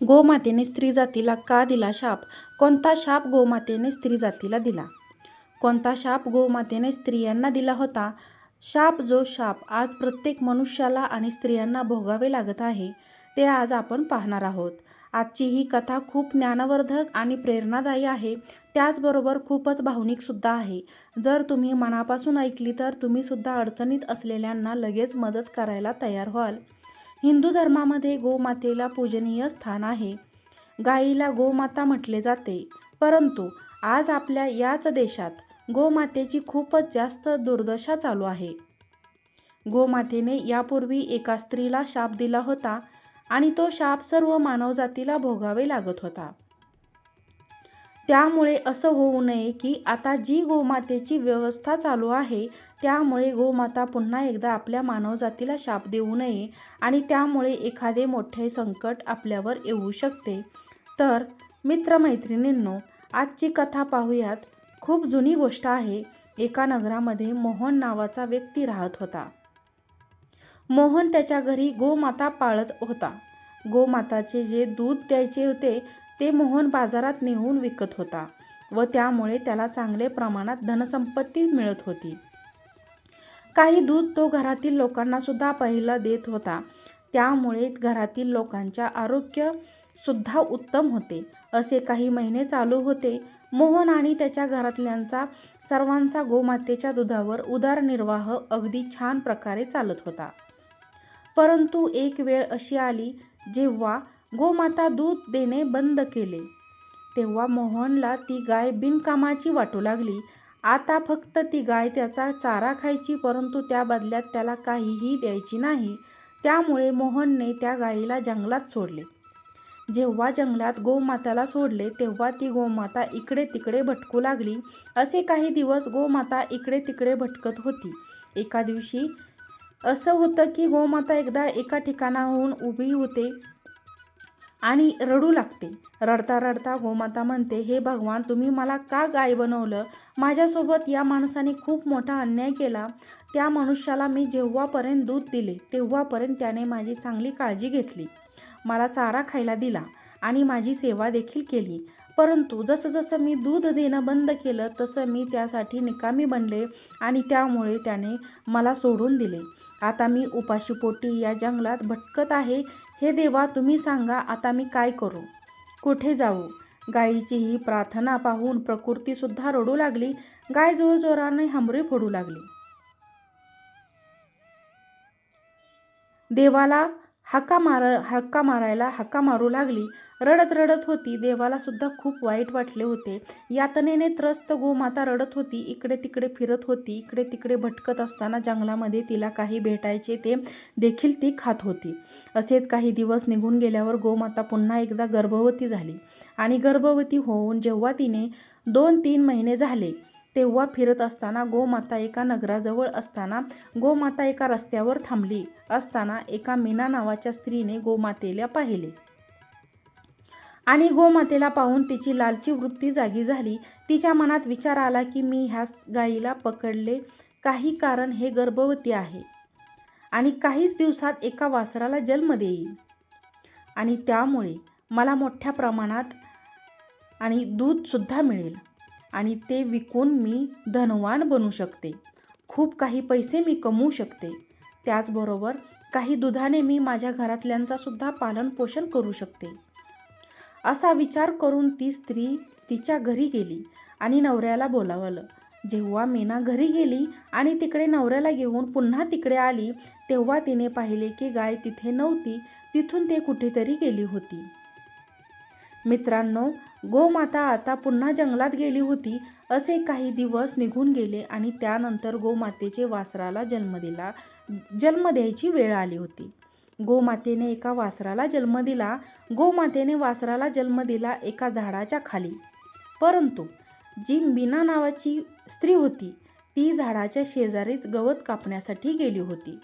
गोमातेने स्त्री जातीला का दिला शाप? कोणता शाप गोमातेने स्त्री जातीला दिला? कोणता शाप गोमातेने स्त्रियांना दिला होता? शाप जो शाप आज प्रत्येक मनुष्याला आणि स्त्रियांना भोगावे लागत आहे ते आज आपण पाहणार आहोत. आजची ही कथा खूप ज्ञानवर्धक आणि प्रेरणादायी आहे. त्याचबरोबर खूपच भावनिकसुद्धा आहे. जर तुम्ही मनापासून ऐकली तर तुम्हीसुद्धा अडचणीत असलेल्यांना लगेच मदत करायला तयार व्हाल. हिंदू धर्मामध्ये गोमातेला पूजनीय स्थान आहे. गाईला गोमाता म्हटले जाते. परंतु आज आपल्या याच देशात गोमातेची खूपच जास्त दुर्दशा चालू आहे. गोमातेने यापूर्वी एका स्त्रीला शाप दिला होता आणि तो शाप सर्व मानवजातीला भोगावे लागत होता. त्यामुळे असं होऊ नये की आता जी गोमातेची व्यवस्था चालू आहे त्यामुळे गोमाता पुन्हा एकदा आपल्या मानवजातीला शाप देऊ नये आणि त्यामुळे एखादे मोठे संकट आपल्यावर येऊ शकते. तर मित्रमैत्रिणींनो आजची कथा पाहूयात. खूप जुनी गोष्ट आहे. एका नगरामध्ये मोहन नावाचा व्यक्ती राहत होता. मोहन त्याच्या घरी गोमाता पाळत होता. गोमाताचे जे दूध द्यायचे होते ते मोहन बाजारात नेऊन विकत होता व त्यामुळे त्याला चांगले प्रमाणात धनसंपत्ती मिळत होती. काही दूध तो घरातील लोकांना सुद्धा पहिला देत होता. त्यामुळे घरातील लोकांच्या आरोग्य सुद्धा उत्तम होते. असे काही महिने चालू होते. मोहन आणि त्याच्या घरातल्यांचा सर्वांचा गोमातेच्या दुधावर उदारनिर्वाह अगदी छान प्रकारे चालत होता. परंतु एक वेळ अशी आली जेव्हा गोमाता दूध देणे बंद केले. तेव्हा मोहनला ती गाय बिनकामाची वाटू लागली. आता फक्त ती गाय त्याचा चारा खायची परंतु त्या बदल्यात त्याला काहीही द्यायची नाही. त्यामुळे मोहनने त्या गायीला जंगलात सोडले. जेव्हा जंगलात गोमाताला सोडले तेव्हा ती गोमाता इकडे तिकडे भटकू लागली. असे काही दिवस गोमाता इकडे तिकडे भटकत होती. एका दिवशी असं होतं की गोमाता एकदा एका ठिकाणाहून उभी होते. आणि रडू लागते. रडता रडता गोमाता म्हणते हे भगवान तुम्ही मला का गाय बनवलं? माझ्यासोबत या माणसाने खूप मोठा अन्याय केला. त्या मनुष्याला मी जेव्हापर्यंत दूध दिले तेव्हापर्यंत त्याने माझी चांगली काळजी घेतली. मला चारा खायला दिला आणि माझी सेवा देखील केली. परंतु जसं जसं मी दूध देणं बंद केलं तसं मी त्यासाठी निकामी बनले आणि त्यामुळे त्याने मला सोडून दिले. आता मी उपाशीपोटी या जंगलात भटकत आहे. हे देवा तुम्ही सांगा आता मी काय करू? कुठे जाऊ? गायीची ही प्रार्थना पाहून प्रकृतीसुद्धा रडू लागली. गाय जोरजोराने हमरी फोडू लागली. देवाला हाका मार हाका मारायला हाका मारू लागली. रडत रडत होती. देवाला सुद्धा खूप वाईट वाटले होते. यातनेने त्रस्त गोमाता रडत होती. इकडे तिकडे फिरत होती. इकडे तिकडे भटकत असताना जंगलामध्ये तिला काही भेटायचे ते देखील ती खात होती. असेच काही दिवस निघून गेल्यावर गोमाता पुन्हा एकदा गर्भवती झाली. आणि गर्भवती होऊन जेव्हा तिने दोन तीन महिने झाले तेव्हा फिरत असताना गोमाता एका नगराजवळ असताना गोमाता एका रस्त्यावर थांबली असताना एका मीना नावाच्या स्त्रीने गोमातेला पाहिले. आणि गोमातेला पाहून तिची लालची वृत्ती जागी झाली. तिच्या मनात विचार आला की मी ह्या गाईला पकडले. काही कारण हे गर्भवती आहे. आणि काहीच दिवसात एका वासराला जन्म देईल. आणि त्यामुळे मला मोठ्या प्रमाणात आणि दूधसुद्धा मिळेल. आणि ते विकून मी धनवान बनू शकते. खूप काही पैसे मी कमवू शकते. त्याचबरोबर काही दुधाने मी माझ्या घरातल्यांचासुद्धा पालनपोषण करू शकते. असा विचार करून ती स्त्री तिच्या घरी गेली आणि नवऱ्याला बोलावलं. जेव्हा मीना घरी गेली आणि तिकडे नवऱ्याला घेऊन पुन्हा तिकडे आली तेव्हा तिने पाहिले की गाय तिथे नव्हती तिथून ते कुठेतरी गेली होती. मित्रांनो गोमाता आता पुन्हा जंगलात गेली होती. असे काही दिवस निघून गेले आणि त्यानंतर गोमातेचे वासराला जन्म दिला जन्म द्यायची वेळ आली होती. गोमातेने एका वासराला जन्म दिला. गोमातेने वासराला जन्म दिला एका झाडाच्या खाली. परंतु जी मीना नावाची स्त्री होती ती झाडाच्या शेजारीच गवत कापण्यासाठी गेली होती.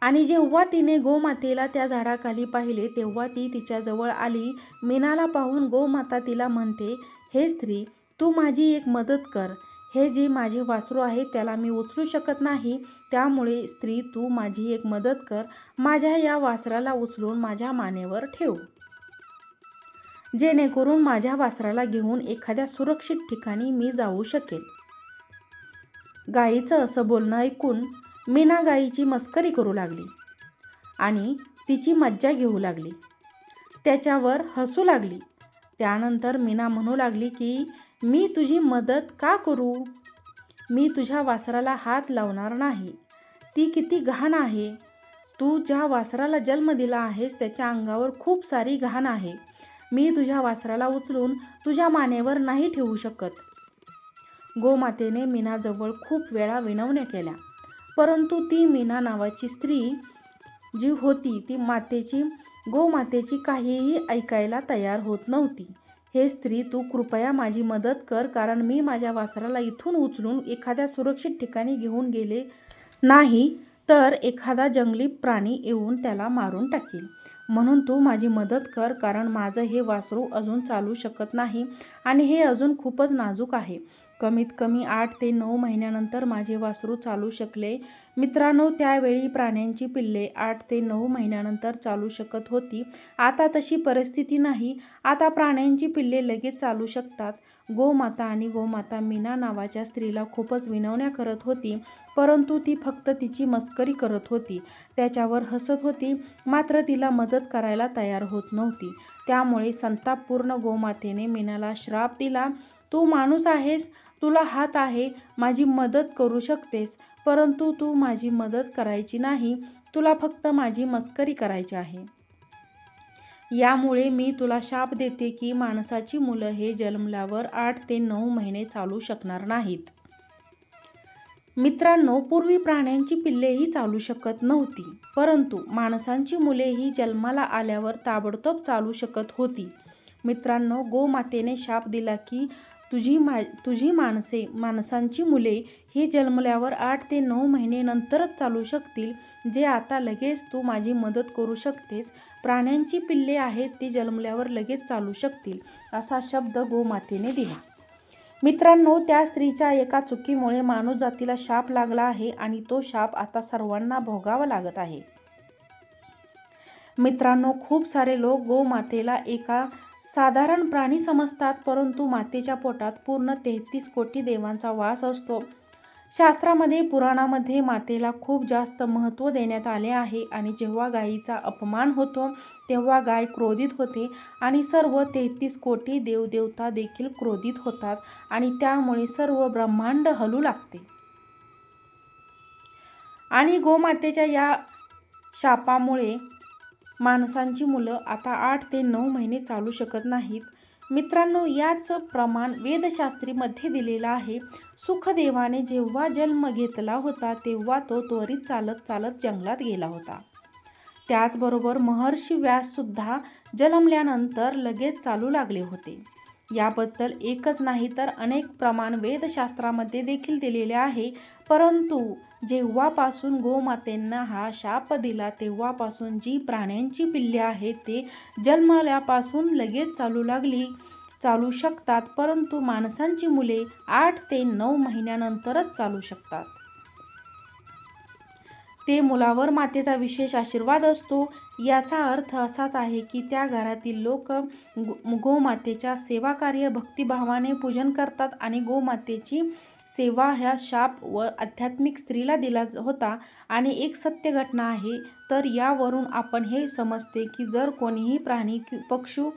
आणि जेव्हा तिने गोमातेला त्या झाडाखाली पाहिले तेव्हा ती तिच्याजवळ आली. मीनाला पाहून गोमाता तिला म्हणते हे स्त्री तू माझी एक मदत कर. हे जे माझे वासरू आहे त्याला मी उचलू शकत नाही. त्यामुळे स्त्री तू माझी एक मदत कर. माझ्या या वासराला उचलून माझ्या मानेवर ठेव. जेणेकरून माझ्या वासराला घेऊन एखाद्या सुरक्षित ठिकाणी मी जाऊ शकेल गाईचं असं बोलणं ऐकून मीना गाईची मस्करी करू लागली आणि तिची मज्जा घेऊ लागली. त्याच्यावर हसू लागली. त्यानंतर मीना म्हणू लागली की मी तुझी मदत का करू? मी तुझ्या वासराला हात लावणार नाही. ती किती घाण आहे. तू ज्या वासराला जन्म दिला आहेस त्याच्या अंगावर खूप सारी घाण आहे. मी तुझ्या वासराला उचलून तुझ्या मानेवर नाही ठेवू शकत. गोमातेने मीनाजवळ खूप वेळा विनवण्या केल्या. परंतु ती मीना नावाची स्त्री जी होती ती मातेची गोमातेची काहीही ऐकायला तयार होत नव्हती. हे स्त्री तू कृपया माझी मदत कर कारण मी माझ्या वासराला इथून उचलून एखाद्या सुरक्षित ठिकाणी घेऊन गेले नाही तर एखादा जंगली प्राणी येऊन त्याला मारून टाकेल. म्हणून तू माझी मदत कर कारण माझं हे वासरू अजून चालू शकत नाही आणि हे अजून खूपच नाजूक आहे. कमीत कमी आठ ते नऊ महिन्यानंतर माझे वासरू चालू शकले. मित्रांनो त्यावेळी प्राण्यांची पिल्ले आठ ते नऊ महिन्यानंतर चालू शकत होती. आता तशी परिस्थिती नाही. आता प्राण्यांची पिल्ले लगेच चालू शकतात. गोमाता आणि गोमाता मीना नावाच्या स्त्रीला खूपच विनवण्या करत होती परंतु ती फक्त तिची मस्करी करत होती. त्याच्यावर हसत होती. मात्र तिला मदत करायला तयार होत नव्हती. त्यामुळे संतापपूर्ण गोमातेने मीनाला श्राप दिला. तू माणूस आहेस तुला हात आहे माझी मदत करू शकतेस. परंतु तू माझी मदत करायची नाही तुला फक्त माझी मस्करी करायची आहे. यामुळे मी तुला शाप देते की माणसाची मुलं हे जन्मल्यावर आठ ते नऊ महिने चालू शकणार नाहीत. मित्रांनो पूर्वी प्राण्यांची पिल्लेही चालू शकत नव्हती. परंतु माणसांची मुलेही जन्माला आल्यावर ताबडतोब चालू शकत होती. मित्रांनो गोमातेने शाप दिला की तुझी मा तुझी माणसे माणसांची मुले ही जन्मल्यावर आठ ते नऊ महिने नंतरच चालू शकतील जे आता लगेच तू माझी मदत करू शकतेस. प्राण्यांची पिल्ले आहेत ती जन्मल्यावर लगेच चालू शकतील असा शब्द गोमातेने दिला. मित्रांनो त्या स्त्रीच्या एका चुकीमुळे माणूस जातीला शाप लागला आहे आणि तो शाप आता सर्वांना भोगावा लागत आहे. मित्रांनो खूप सारे लोक गोमातेला एका साधारण प्राणी समजतात परंतु मातेच्या पोटात पूर्ण तेहतीस कोटी देवांचा वास असतो. शास्त्रामध्ये पुराणामध्ये मातेला खूप जास्त महत्त्व देण्यात आले आहे आणि जेव्हा गायीचा अपमान होतो तेव्हा गाय क्रोधित होते आणि सर्व तेहतीस कोटी देवदेवता देखील क्रोधित होतात आणि त्यामुळे सर्व ब्रह्मांड हलू लागते. आणि गोमातेच्या या शापामुळे माणसांची मुलं आता आठ ते नऊ महिने चालू शकत नाहीत. मित्रांनो याच प्रमाण वेदशास्त्रीमध्ये दिलेलं आहे. सुखदेवाने जेव्हा जन्म घेतला होता तेव्हा तो त्वरित चालत चालत जंगलात गेला होता. त्याचबरोबर महर्षी व्याससुद्धा जन्मल्यानंतर लगेच चालू लागले होते. याबद्दल एकच नाही तर अनेक प्रमाण वेदशास्त्रामध्ये देखील दिलेले आहे. परंतु जेव्हापासून गोमातेंना हा शाप दिला तेव्हापासून जी प्राण्यांची पिल्ले आहेत ते जन्मल्यापासून लगेच चालू लागली चालू शकतात. परंतु माणसांची मुले आठ ते नऊ महिन्यानंतरच चालू शकतात. ते मुलावर मातेचा विशेष आशीर्वाद असतो. याचा अर्थ असाच आहे की त्या घरातील लोक गोमातेच्या सेवाकार्य भक्तिभावाने पूजन करतात आणि गोमातेची सेवा ह्या शाप व आध्यात्मिक स्त्रीला दिला होता. आणि एक सत्य घटना आहे तर यावरून आपण हे समजते की जर कोणीही प्राणी कि पक्षू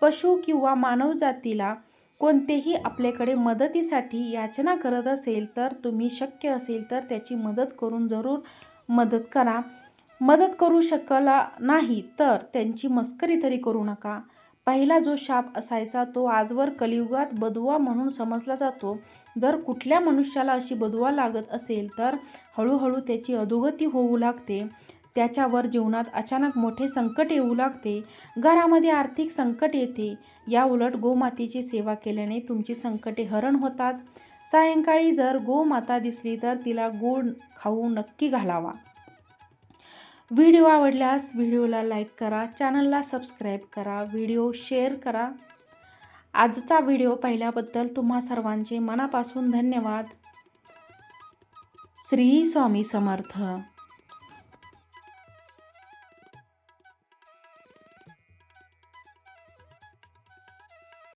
पशु किंवा मानवजातीला कोणतेही आपल्याकडे मदतीसाठी याचना करत असेल तर तुम्ही शक्य असेल तर त्याची मदत करून जरूर मदत करा. मदत करू शकला नाही तर त्यांची मस्करी तरी करू नका. पहिला जो शाप असायचा तो आजवर कलियुगात बदुवा म्हणून समजला जातो. जर कुठल्या मनुष्याला अशी बदुवा लागत असेल तर हळूहळू त्याची अधोगती होऊ लागते. त्याच्यावर जीवनात अचानक मोठे संकट येऊ लागते. घरामध्ये आर्थिक संकट येते. या उलट गोमातेची सेवा केल्याने तुमची संकटे हरण होतात. सायंकाळी जर गोमाता दिसली तर तिला गोड खाऊ नक्की घालावा. व्हिडिओ आवडल्यास व्हिडिओला लाईक करा चॅनलला सबस्क्राईब करा व्हिडिओ शेअर करा. आजचा व्हिडिओ पाहिल्याबद्दल तुम्हा सर्वांचे मनापासून धन्यवाद. श्री स्वामी समर्थ.